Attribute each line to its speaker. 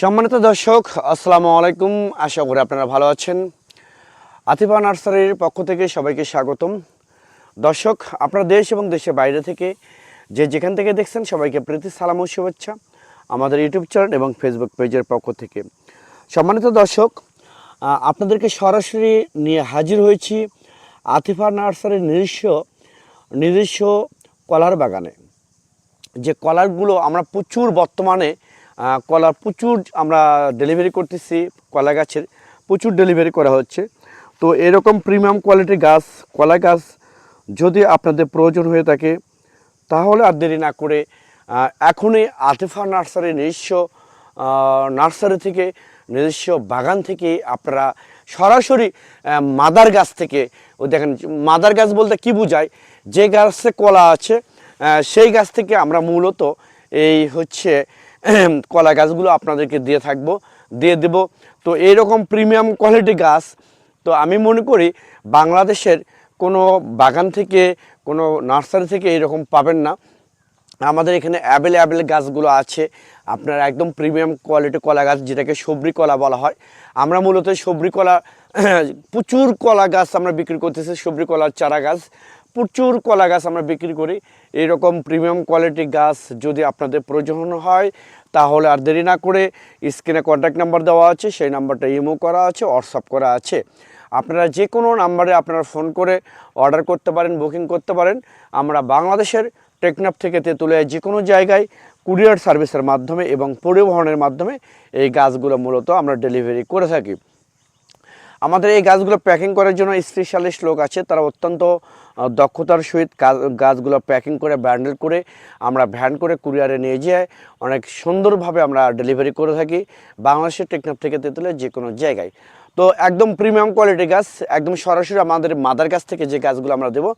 Speaker 1: সম্মানিত দর্শক, আসসালামু আলাইকুম। আশা করি আপনারা ভালো আছেন। আতিফা নার্সারির পক্ষ থেকে সবাইকে স্বাগতম। দর্শক, আপনারা দেশ এবং দেশের বাইরে থেকে যে যেখান থেকে দেখছেন, সবাইকে প্রীতি, সালাম ও শুভেচ্ছা আমাদের ইউটিউব চ্যানেল এবং ফেসবুক পেজের পক্ষ থেকে। সম্মানিত দর্শক আপনাদেরকে সরাসরি নিয়ে হাজির হয়েছি আতিফা নার্সারির নিজস্ব নিজস্ব কলার বাগানে। যে কলারগুলো আমরা প্রচুর বর্তমানে কলা প্রচুর আমরা ডেলিভারি করতেছি, কলা গাছের প্রচুর ডেলিভারি করা হচ্ছে। তো এরকম প্রিমিয়াম কোয়ালিটির গাছ, কলা গাছ যদি আপনাদের প্রয়োজন হয়ে থাকে, তাহলে আর দেরি না করে এখনই আতিফা নার্সারি নিজস্ব নার্সারি থেকে, নিজস্ব বাগান থেকে আপনারা সরাসরি মাদার গাছ থেকে ও দেখেন, মাদার গাছ বলতে কি বোঝায়? যে গাছে কলা আছে সেই গাছ থেকে আমরা মূলত এই হচ্ছে কলা গাছগুলো আপনাদেরকে দিয়ে থাকব, দিয়ে দেব। তো এইরকম প্রিমিয়াম কোয়ালিটি গাছ, তো আমি মনে করি বাংলাদেশের কোনো বাগান থেকে, কোনো নার্সারি থেকে এরকম পাবেন না। আমাদের এখানে অ্যাভেলেবেল গাছগুলো আছে। আপনার একদম প্রিমিয়াম কোয়ালিটি কলা গাছ, যেটাকে সবরি কলা বলা হয়। আমরা মূলত সবরি কলা প্রচুর কলা গাছ আমরা বিক্রি করতেছি, সবরি কলার চারা গাছ। প্রচুর কলা গাছ আমরা বিক্রি করি। এরকম প্রিমিয়াম কোয়ালিটি গাছ যদি আপনাদের প্রয়োজন হয়, তাহলে আর দেরি না করে স্ক্রিনে কন্ট্যাক্ট নাম্বার দেওয়া আছে, সেই নাম্বারটা ইমো করা আছে হোয়াটসঅ্যাপ করা আছে। আপনারা যে কোনো নাম্বারে আপনারা ফোন করে অর্ডার করতে পারেন বুকিং করতে পারেন। আমরা বাংলাদেশের টেকনাফ থেকে তেঁতুলিয়া যে কোনো জায়গায় কুরিয়ার সার্ভিসের মাধ্যমে এবং পরিবহনের মাধ্যমে এই গাছগুলো মূলত আমরা ডেলিভারি করে থাকি। আমাদের এই গাছগুলো প্যাকিং করার জন্য স্পেশালিস্ট লোক আছে। তারা অত্যন্ত দক্ষতার সহিত গাছগুলো প্যাকিং করে ব্যান্ডেল করে আমরা ভ্যান করে কুরিয়ারে নিয়ে যেয়ে অনেক সুন্দরভাবে আমরা ডেলিভারি করে থাকি বাংলাদেশের টেকনাফ থেকে তেতলে যে কোনো জায়গায়। তো একদম প্রিমিয়াম কোয়ালিটি গাছ, একদম সরাসরি আমাদের মাদার গাছ থেকে যে গাছগুলো আমরা দেবো